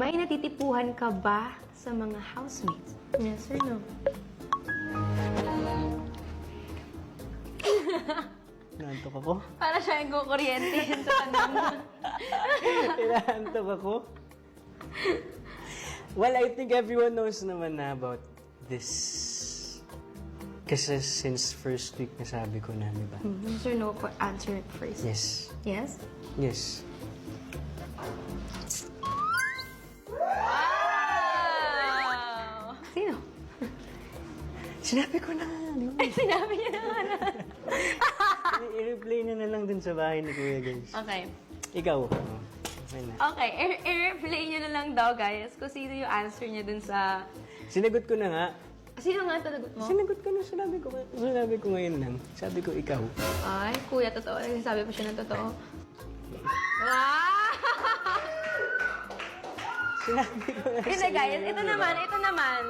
May natitipuhan ka ba sa mga housemates? Yes or no? Inaantok ako? Para siya yung kukuryente yun sa tanong. Inaantok ako? Well, I think everyone knows naman na about this. Kasi since first week nasabi ko na, di ba? yes or no? For answer it first. Yes. Yes? Yes. Sinabi ko na, di ba? Sinabi niya na nga na. I-replay niyo na lang dun sa bahay ni Kuya, guys. Okay. Ikaw. Oh, okay na. Okay, i- i-replay niyo na lang daw, guys, kung sino yung answer niya dun sa... Sinagot ko na nga. Sino nga talagot mo? Sinagot ko na, sinabi ko, sinabi ko ngayon lang. Sabi ko, ikaw. Ay, kuya, totoo. Nagsasabi pa siya ng totoo. Wow! Sinabi ko na Ito guys, ito ba? naman, ito naman.